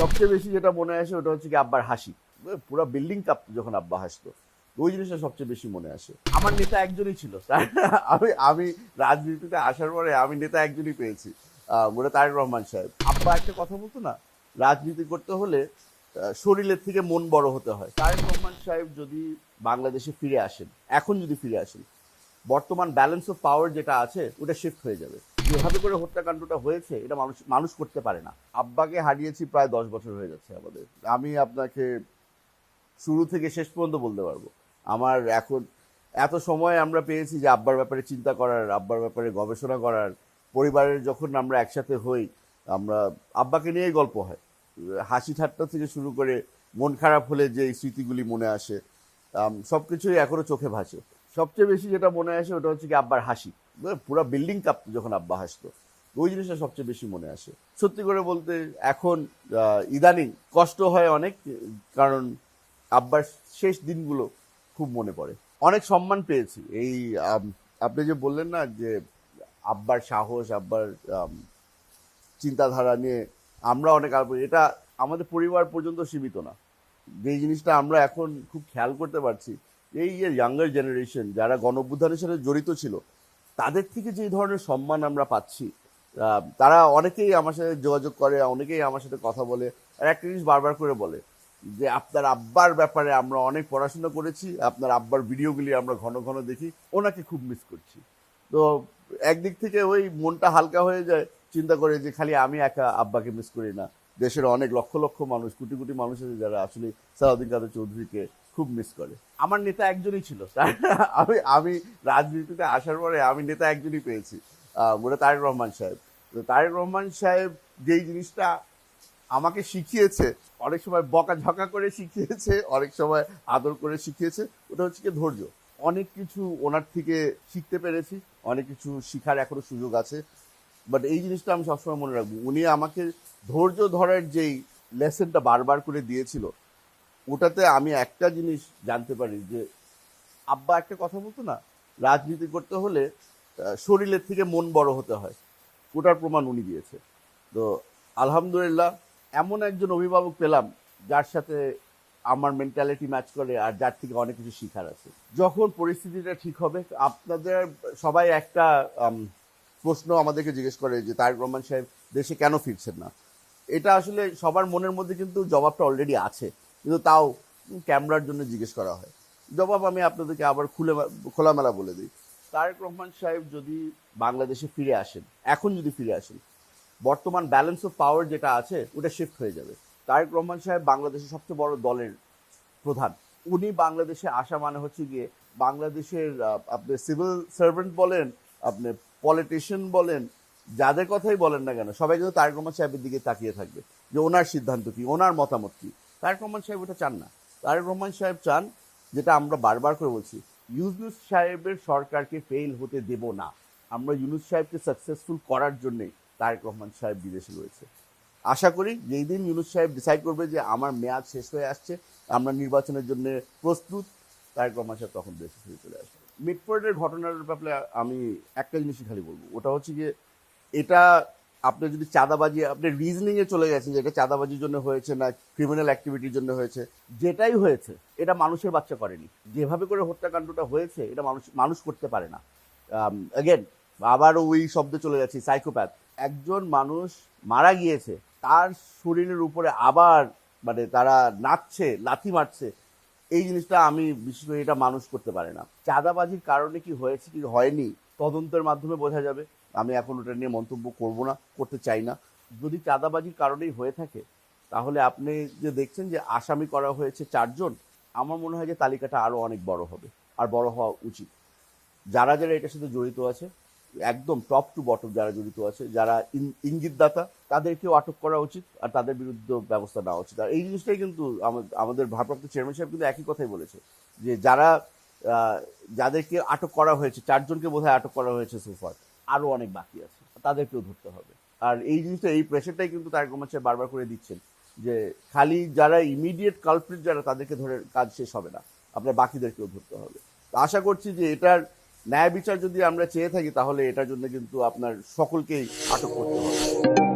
সবচেয়ে বেশি যেটা মনে আসে ওটা হচ্ছে কি আব্বার হাসি। পুরো বিল্ডিং কাপ যখন আব্বা হাসতো, ওই জিনিসটা সবচেয়ে বেশি মনে আসে। আমার নেতা একজনই ছিল আমি আমি রাজনীতিতে আসার পরে আমি নেতা একজনই পেয়েছি ওটা তারেক রহমান সাহেব। আব্বা একটা কথা বলতো না, রাজনীতি করতে হলে শরীরের থেকে মন বড় হতে হয়। তারেক রহমান সাহেব যদি বাংলাদেশে ফিরে আসেন, এখন যদি ফিরে আসেন, বর্তমান ব্যালেন্স অফ পাওয়ার যেটা আছে, ওটা শিফট হয়ে যাবে। যেভাবে করে হত্যাকাণ্ডটা হয়েছে, এটা মানুষ মানুষ করতে পারে না। আব্বাকে হারিয়েছি প্রায় দশ বছর হয়ে যাচ্ছে আমাদের। আমি আপনাকে শুরু থেকে শেষ পর্যন্ত বলতে পারব। আমার এখন এত সময় আমরা পেয়েছি যে আব্বার ব্যাপারে চিন্তা করার, আব্বার ব্যাপারে গবেষণা করার, পরিবারের যখন আমরা একসাথে হই, আমরা আব্বাকে নিয়েই গল্প হয়। হাসি ঠাট্টা থেকে শুরু করে মন খারাপ হলে যে স্মৃতিগুলি মনে আসে সব কিছুই এখনও চোখে ভাসে। সবচেয়ে বেশি যেটা মনে আসে ওটা হচ্ছে কি আব্বার হাসি। পুরো বিল্ডিং কাপ যখন আব্বা হাসতো ওই জিনিসটা সবচেয়ে বেশি মনে আসে। সত্যি করে বলতে, এখন ইদানিং কষ্ট হয় অনেক, কারণ আব্বার শেষ দিনগুলো খুব মনে পড়ে। অনেক সম্মান পেয়েছি। এই আপনি যে বললেন না যে আব্বার সাহস, আব্বার চিন্তাধারা নিয়ে আমরা অনেক আগ্রহ এটা আমাদের পরিবার পর্যন্ত সীমিত না। যে জিনিসটা আমরা এখন খুব খেয়াল করতে পারছি, এই যে ইয়াঙ্গার জেনারেশন যারা গণঅভ্যুত্থানের সাথে জড়িত ছিল তাদের থেকে যে ধরনের সম্মান আমরা পাচ্ছি তারা অনেকেই আমার সাথে যোগাযোগ করে, অনেকেই আমার সাথে কথা বলে। আর একটা জিনিস বারবার করে বলে যে, আপনার আব্বার ব্যাপারে আমরা অনেক পড়াশোনা করেছি, আপনার আব্বার ভিডিওগুলি আমরা ঘন ঘন দেখি, ওনাকে খুব মিস করছি। তো একদিক থেকে ওই মনটা হালকা হয়ে যায়, চিন্তা করে যে, খালি আমি একা আব্বাকে মিস করি না। দেশের অনেক লক্ষ লক্ষ মানুষ, কোটি কোটি মানুষ আছে যারা আসলে সালাউদ্দিন কাদের চৌধুরীকে খুব মিস করে। আমার নেতা একজনই ছিল আমি আমি রাজনীতিতে আসার পরে আমি নেতা একজনই পেয়েছি ওটা তারেক রহমান সাহেব। তো তারেক রহমান সাহেব যেই জিনিসটা আমাকে শিখিয়েছে, অনেক সময় বকাঝকা করে শিখিয়েছে, অনেক সময় আদর করে শিখিয়েছে, ওটা হচ্ছে কি ধৈর্য। অনেক কিছু ওনার থেকে শিখতে পেরেছি, অনেক কিছু শিখার এখনও সুযোগ আছে বাট এই জিনিসটা আমি সবসময় মনে রাখব। উনি আমাকে ধৈর্য ধরার যেই লেসনটা বারবার করে দিয়েছিল, ওটাতে আমি একটা জিনিস জানতে পারি যে, আব্বা একটা কথা বলতো না, রাজনীতি করতে হলে শরীরের থেকে মন বড় হতে হয়। ওটার প্রমাণ উনি দিয়েছে। তো আলহামদুলিল্লাহ, এমন একজন অভিভাবক পেলাম যার সাথে আমার মেন্টালিটি ম্যাচ করে আর যার থেকে অনেক কিছু শিখার আছে। যখন পরিস্থিতিটা ঠিক হবে, আপনাদের সবাই একটা প্রশ্ন আমাদেরকে জিজ্ঞেস করে যে, তারেক রহমান সাহেব দেশে কেন ফিরছেন না? এটা আসলে সবার মনের মধ্যে কিন্তু জবাবটা অলরেডি আছে। কিন্তু তাও ক্যামেরার জন্য জিজ্ঞেস করা হয়। জবাব আমি আপনাদেরকে আবার খুলে খোলামেলা বলে দিই। তারেক রহমান সাহেব যদি বাংলাদেশে ফিরে আসেন, এখন যদি ফিরে আসেন, বর্তমান ব্যালেন্স অফ পাওয়ার যেটা আছে, ওটা শিফট হয়ে যাবে। তারেক রহমান সাহেব বাংলাদেশের সবচেয়ে বড় দলের প্রধান। উনি বাংলাদেশে আসা মানে হচ্ছে গিয়ে বাংলাদেশের আপনি সিভিল সার্ভেন্ট বলেন, আপনি পলিটিশিয়ান বলেন যাদের কথাই বলেন না কেন, সবাই কিন্তু তারেক রহমান সাহেবের দিকে তাকিয়ে থাকবে। যে ওনার সিদ্ধান্ত কি, ওনার মতামত কি? তারেক রহমান সাহেব ওটা চান না। তারেক রহমান সাহেব চান, যেটা আমরা বারবার করে বলছি, ইউনুস সাহেবের সরকারকে ফেল হতে দেব না। আমরা ইউনুস সাহেবকে সাকসেসফুল করার জন্যই তারেক রহমান সাহেব বিদেশে রয়েছে। আশা করি যেই দিন ইউনুস সাহেব ডিসাইড করবে যে আমার মেয়াদ শেষ হয়ে আসছে, আমরা নির্বাচনের জন্য প্রস্তুত, তারেক রহমান সাহেব তখন দেশে ফিরে চলে আসবে। মিটফোর্ডের ঘটনার ব্যাপারে আমি একটা জিনিসই খালি বলব। ওটা হচ্ছে গিয়ে এটা আপনি যদি চাঁদাবাজি, আপনি রিজনিং এ চলে গেছেন যে এটা চাঁদাবাজির জন্য হয়েছে না ক্রিমিনাল অ্যাক্টিভিটির জন্য হয়েছে, যেটাই হয়েছে, এটা মানুষের বাচ্চা করেনি। যেভাবে করে হত্যাকাণ্ডটা হয়েছে, এটা মানুষ মানুষ করতে পারে না। অ্যাগেন আবার ওই শব্দে চলে যাচ্ছি সাইকোপ্যাথ একজন মানুষ মারা গিয়েছে, তার শরীরের উপরে আবার মানে তারা নাচছে, লাথি মারছে, এই জিনিসটা আমি বিশেষ করে এটা মানুষ করতে পারে না। চাঁদাবাজির কারণে কি হয়েছে কি হয়নি, তদন্তের মাধ্যমে বোঝা যাবে। আমি এখন ওটা নিয়ে মন্তব্য করব না, করতে চাই না। যদি চাঁদাবাজির কারণেই হয়ে থাকে, তাহলে আপনি যে দেখছেন যে আসামি করা হয়েছে চারজন, আমার মনে হয় যে তালিকাটা আরও অনেক বড় হবে আর বড় হওয়া উচিত। যারা যারা এটার সাথে জড়িত আছে, একদম টপ টু বটম যারা জড়িত আছে, যারা ইঙ্গিতদাতা, তাদেরকেও আটক করা উচিত আর তাদের বিরুদ্ধে ব্যবস্থা নেওয়া উচিত। আর এই জিনিসটাই কিন্তু আমাদের ভারপ্রাপ্ত চেয়ারম্যান সাহেব কিন্তু একই কথাই বলেছে, যে যারা যাদেরকে আটক করা হয়েছে, চারজনকে বোধহয় আটক করা হয়েছে সোফার আরও অনেক বাকি আছে। তাদেরকেও ধরতে হবে। আর এই জিনিসটা, এই প্রেশারটাই কিন্তু তারেক রহমান বারবার করে দিচ্ছেন যে খালি যারা ইমিডিয়েট কালপ্রিট যারা তাদেরকে ধরে কাজ শেষ হবে না, আপনার বাকিদেরকেও ধরতে হবে। আশা করছি যে এটার ন্যায় বিচার যদি আমরা চেয়ে থাকি, তাহলে এটার জন্য কিন্তু আপনার সকলকেই আটক করতে হবে।